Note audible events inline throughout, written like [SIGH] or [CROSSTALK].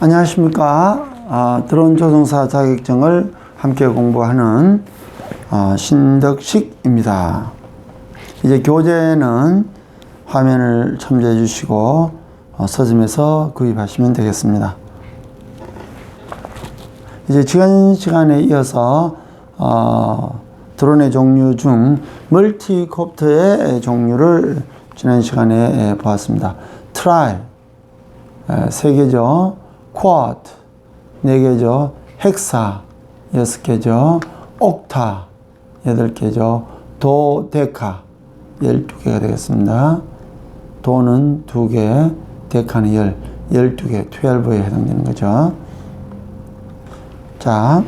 안녕하십니까. 아, 드론 조종사 자격증을 함께 공부하는 아, 신덕식입니다. 이제 교재는 화면을 첨부해 주시고 어, 서점에서 구입하시면 되겠습니다. 이제 지난 시간에 이어서 어, 드론의 종류 중 멀티콥터의 종류를 지난 시간에 보았습니다. 트라이 세 개죠. 쿼드 네 개죠. 헥사 여섯 개죠. 옥타 여덟 개죠. 도데카 열두 개가 되겠습니다. 도는 두 개, 데카는 열, 열두 개, 12에 해당되는 거죠. 자,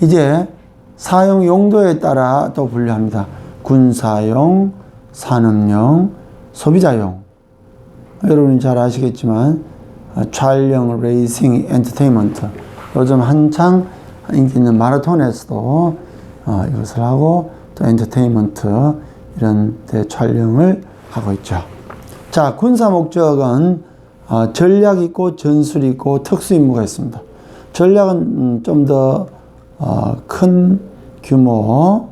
이제 사용 용도에 따라 또 분류합니다. 군사용, 산업용, 소비자용. 여러분이 잘 아시겠지만 어, 촬영, 레이싱, 엔터테인먼트 요즘 한창 인기 있는 마라톤에서도 어, 이것을 하고 또 엔터테인먼트 이런 데 촬영을 하고 있죠. 자, 군사 목적은 어, 전략 있고 전술 있고 특수 임무가 있습니다. 전략은 음, 좀더 어, 큰 규모로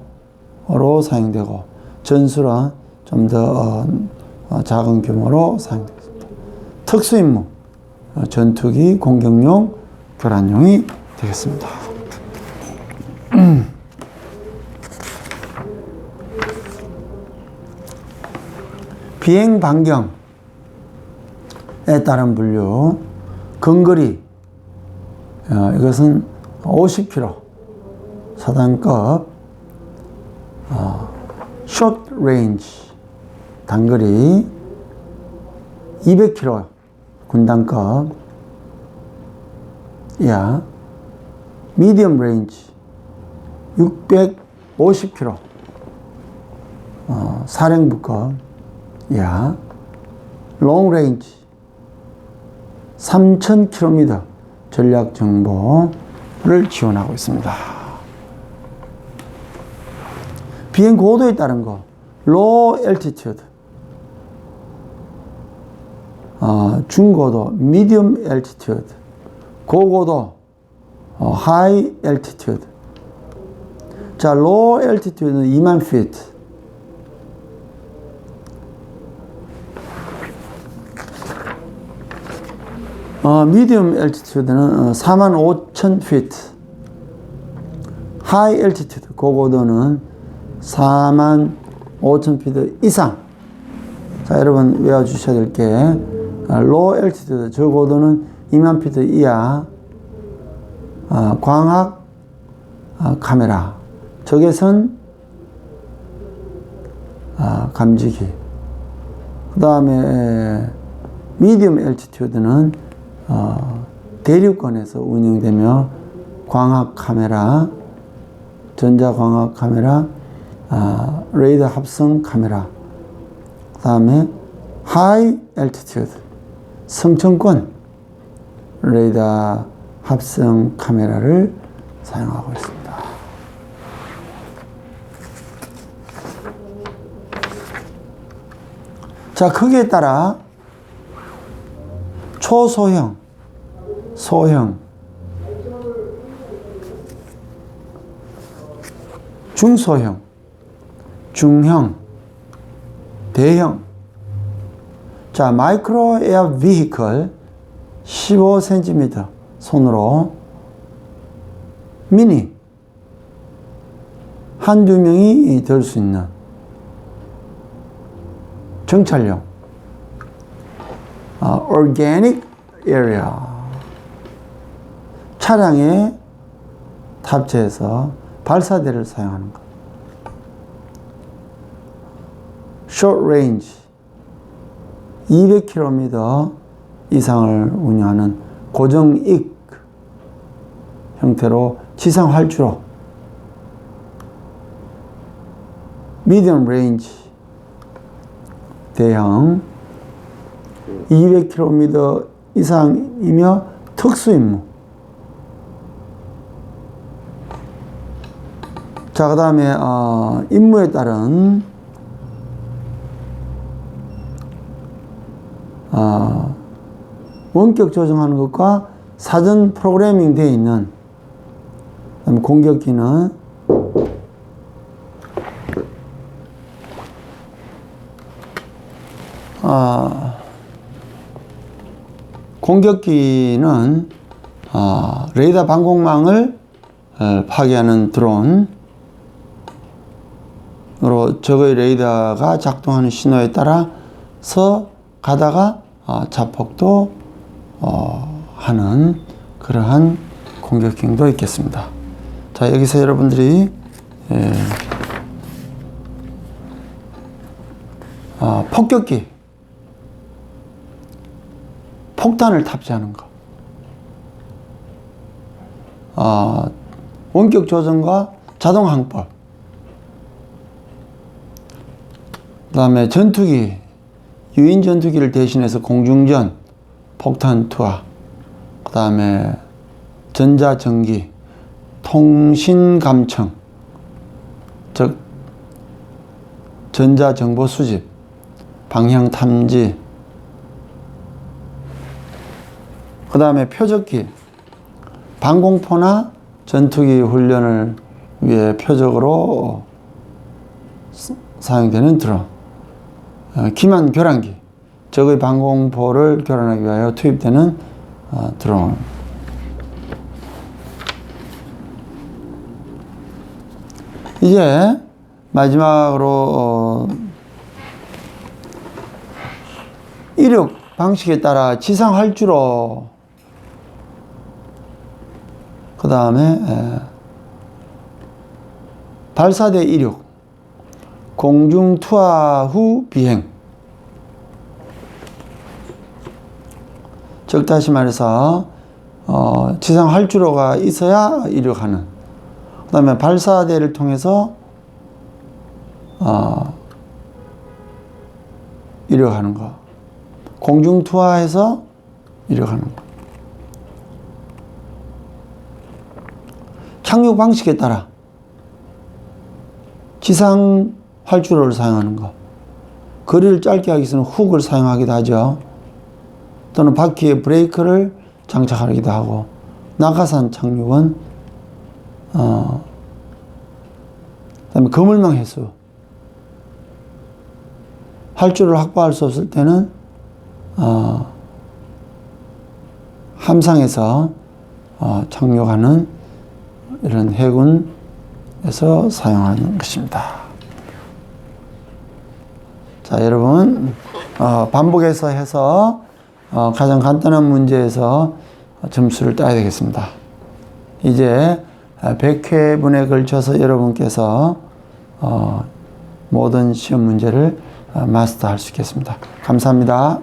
사용되고 전술은 좀더 어, 작은 규모로 사용되겠습니다. 특수 임무 어, 전투기, 공격용, 교란용이 되겠습니다. [CLEARS THROAT] 비행 반경에 따른 분류, 근거리, 어, 이것은 50km, 사단급, 어, short 단거리, 200km, 군단급, 야, medium range, 650km, 어, 사령부급, 야, long range, 3000km 전략 정보를 지원하고 있습니다. 비행 고도에 따른 거, low altitude, 어, 중고도, medium altitude, 고고도, 어, high altitude. 자, low altitude는 2만 feet. 어, medium altitude는 4만 5천 feet. high altitude, 고고도는 4만 5천 feet 이상. 자, 여러분 외워주셔야 될 게, low altitude, 저고도는 2만 feet 이하, 어, 광학 어, 카메라, 적외선 어, 감지기. 그 다음에 medium altitude는 어, 대륙권에서 운영되며 광학 카메라, 전자광학 카메라, 아, 레이더 합성 카메라, 그 다음에 하이 엘티튜드, 성층권 레이더 합성 카메라를 사용하고 있습니다. 자, 크기에 따라 초소형, 소형, 중소형, 중형, 대형. 자, 마이크로 에어 비히클 15cm 손으로 미니. 한두 명이 들 수 있는 정찰용 어, organic area. 차량에 탑재해서 발사대를 사용하는 것. short range 200km 이상을 운영하는 고정익 형태로 지상 활주로 medium range 대형 200km 이상이며 특수 임무. 자, 그 다음에, 어, 임무에 따른, 어, 원격 조정하는 것과 사전 프로그래밍 되어 있는 공격기는 아, 공격기는 아, 레이더 방공망을 에, 파괴하는 드론으로 적의 레이더가 작동하는 신호에 따라서 가다가 아, 자폭도 어, 하는 그러한 공격기도 있겠습니다. 자 여기서 여러분들이 에, 아, 폭격기 폭탄을 탑재하는 거. 아, 원격 조정과 자동 항법. 그 다음에 전투기, 유인 전투기를 대신해서 공중전, 폭탄 투하. 그 다음에 전자전기, 통신 감청, 즉, 전자 정보 수집, 방향 탐지, 그 다음에 표적기, 방공포나 전투기 훈련을 위해 표적으로 스- 사용되는 드론. 어, 기만 교란기, 적의 방공포를 교란하기 위하여 투입되는 어, 드론. 이제 마지막으로 어, 이륙 방식에 따라 지상 활주로 그 다음에 발사대 이륙 공중 투하 후 비행. 즉 다시 말해서 어, 지상 활주로가 있어야 이륙하는. 그 다음에 발사대를 통해서 어, 이륙하는 거. 공중 투하해서 이륙하는 거. 착륙 방식에 따라. 지상 활주로를 사용하는 거. 거리를 짧게 하기 위해서는 훅을 사용하기도 하죠. 또는 바퀴에 브레이크를 장착하기도 하고 낙하산 착륙은 어, 그 다음에 거물망 해수. 활주로를 확보할 수 없을 때는 어, 함상에서 어, 착륙하는 이런 해군에서 사용하는 것입니다. 자, 여러분 어, 반복해서 해서 어, 가장 간단한 문제에서 점수를 따야 되겠습니다. 이제 100회분에 걸쳐서 여러분께서 어, 모든 시험 문제를 어, 마스터할 수 있겠습니다. 감사합니다.